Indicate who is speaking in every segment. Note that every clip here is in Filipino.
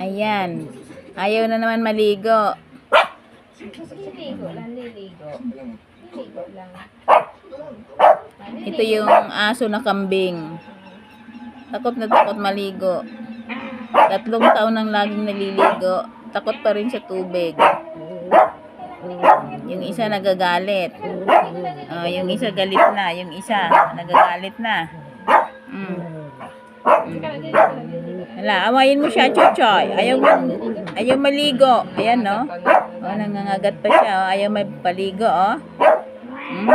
Speaker 1: Ayan. Ayaw na naman maligo.
Speaker 2: Liligo lang, liligo. Liligo lang.
Speaker 1: Ito yung aso na kambing. Takot na takot maligo. Tatlong taon nang laging naliligo. Takot pa rin sa tubig. Yung isa nagagalit. Oh, yung isa galit na. Yung isa nagagalit na. Mm. Hala, awayin mo siya, Chuchoy. Ayaw, ayaw maligo. Ayan, no? Oh, nangangagat pa siya. Oh. Ayaw magpaligo, oh. Hmm?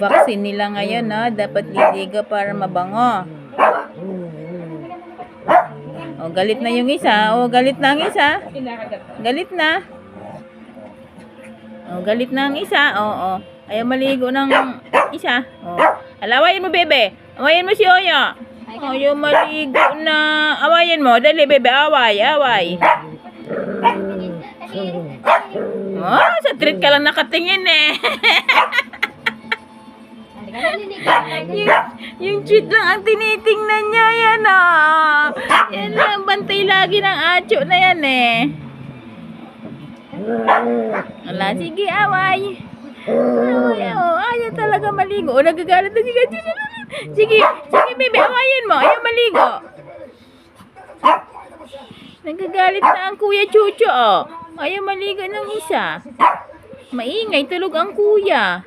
Speaker 1: Vaccine nila ngayon, no? Dapat liligo para mabango. Oh, galit na yung isa. Oh, galit na ang isa. Galit na. Oh, galit na ang isa. Oo, oh, Ayaw maligo ng isa. Oh. Alawayin mo, bebe. Awayin mo si Oya. Ayaw maligo na. Awayin mo. Dali, bebe. Away, away. Oh, sa treat ka lang nakatingin eh. Yung, yung treat lang ang tinitingnan niya. Yan oh. Yan lang. Bantay lagi ng acho na yan eh. Wala, sige, away. Oh. Ayaw talaga maligo. Oh, nagagalit na si Gachi. Sige, sige, baby, awayin mo. Ayaw maligo. Nagagalit na ang kuya Chucho, oh. Ayaw maligo ng isa. Maingay, tulog ang kuya.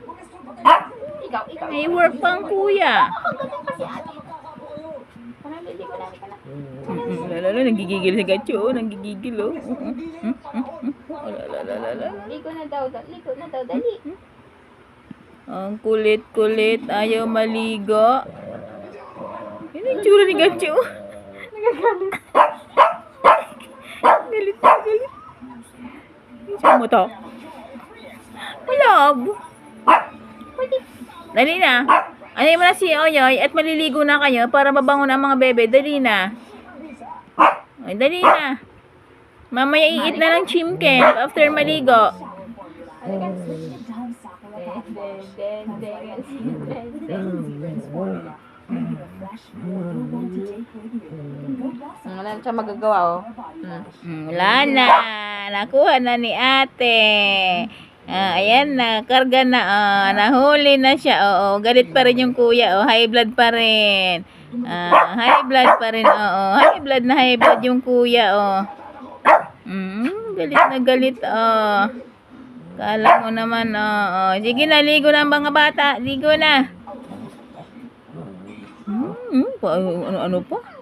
Speaker 1: May work pa ang kuya.
Speaker 2: Pagdating kasi ate. Parang liligo lang, halika na.
Speaker 1: Lala, nagigigil si Gacho, oh. Nagigigil, oh.
Speaker 2: Ligo na daw, da- ligo na daw, dali.
Speaker 1: Ang kulit-kulit, ayaw maligo. Yan ang tsura ni Gacho. Nagagalit. galit galit. Saan mo to? Malab. Dali na. Ano mo na si Oyoy at maliligo na kayo para mabango na ang mga bebe. Dali na. Ay, dali na. Mamaya iit na ng chimken after maligo.
Speaker 2: Den. Wala na siya magagawa, oh. Hmm.
Speaker 1: Mm, Wala na. Nakuha na ni ate. Ah, ayan na. Karga na. Oh, nahuli na siya. Oo, galit pa rin yung kuya. Oh, high blood pa rin. Ah, high blood pa rin. Oo, high blood na high blood yung kuya. Oh. Mm, galit na galit. Oh. Kala mo naman. Oh. Sige na, ligo na mga bata. Ligo na. Hmm, pa, ano, ano pa?